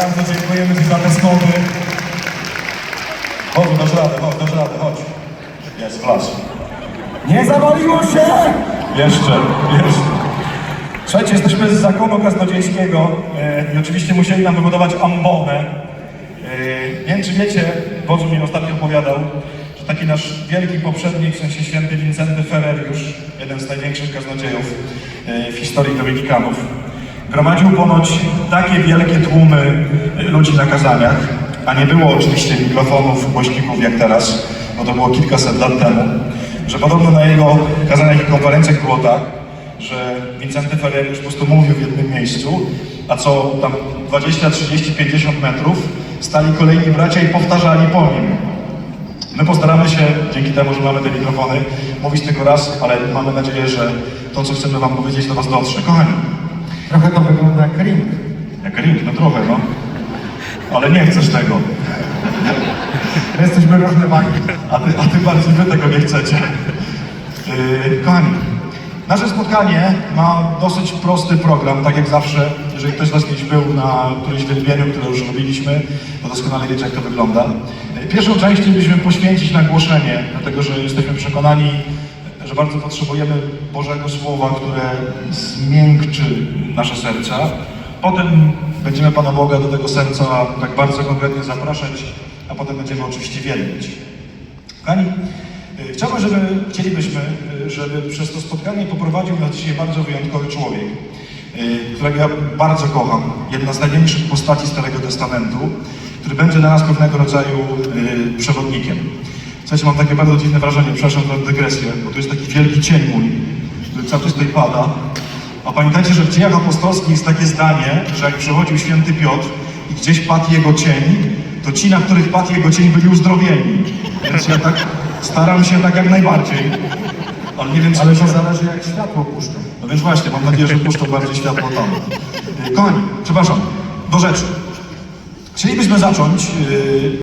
bardzo dziękujemy Ci za te schody. Chodź, dasz radę, chodź, dasz radę, chodź. Jest, flash. Nie zawaliło się! Jeszcze, jeszcze. Słuchajcie, jesteśmy z zakonu krasnodziejskiego e, i oczywiście musieli nam wybudować ambonę. E, nie wiem, czy wiecie, Boże mi ostatnio opowiadał, że taki nasz wielki poprzednik, w sensie święty Wincenty Ferreriusz, jeden z największych kaznodziejów e, w historii dominikanów, gromadził ponoć takie wielkie tłumy e, ludzi na kazaniach, a nie było oczywiście mikrofonów, głośników jak teraz, bo to było kilkaset lat temu, że podobno na jego kazaniach i konferencjach było tak, że Wincenty Ferreriusz po prostu mówił w jednym miejscu, a co tam 20, 30, 50 metrów stali kolejni bracia i powtarzali po nim. My postaramy się, dzięki temu, że mamy te mikrofony, mówić tylko raz, ale mamy nadzieję, że to, co chcemy Wam powiedzieć, do Was dotrze. Kochani, Trochę to wygląda jak ring. jak ring, no trochę, no. Ale nie chcesz tego. My jesteśmy różne wagi. A ty, a ty bardziej wy tego nie chcecie. Yy, kochani, nasze spotkanie ma dosyć prosty program, tak jak zawsze. Jeżeli ktoś z Was kiedyś był na którymś wielbieniu, które już robiliśmy, to doskonale wiecie, jak to wygląda. Yy, Pierwszą część chcielibyśmy poświęcić na głoszenie, dlatego że jesteśmy przekonani, że bardzo potrzebujemy Bożego Słowa, które zmiękczy nasze serca. Potem będziemy Pana Boga do tego serca tak bardzo konkretnie zapraszać, a potem będziemy oczywiście wielbić. Kochani, y, chciałbym, żeby, chcielibyśmy, y, żeby przez to spotkanie poprowadził nas dzisiaj bardzo wyjątkowy człowiek, y, którego ja bardzo kocham. Jedna z największych postaci Starego Testamentu, który będzie dla nas pewnego rodzaju przewodnikiem. Słuchajcie, mam takie bardzo dziwne wrażenie, przepraszam za dygresję, bo tu jest taki wielki cień mój, który cały czas tutaj pada. A pamiętajcie, że w dziejach apostolskich jest takie zdanie, że jak przechodził święty Piotr i gdzieś padł jego cień, to ci, na których padł jego cień, byli uzdrowieni. Więc ja tak staram się tak jak najbardziej. Ale nie wiem, czy Ale to zależy jak światło puszczą. No więc właśnie, mam nadzieję, że puszczą bardziej światło tam. Kochani, przepraszam, do rzeczy. Chcielibyśmy zacząć yy,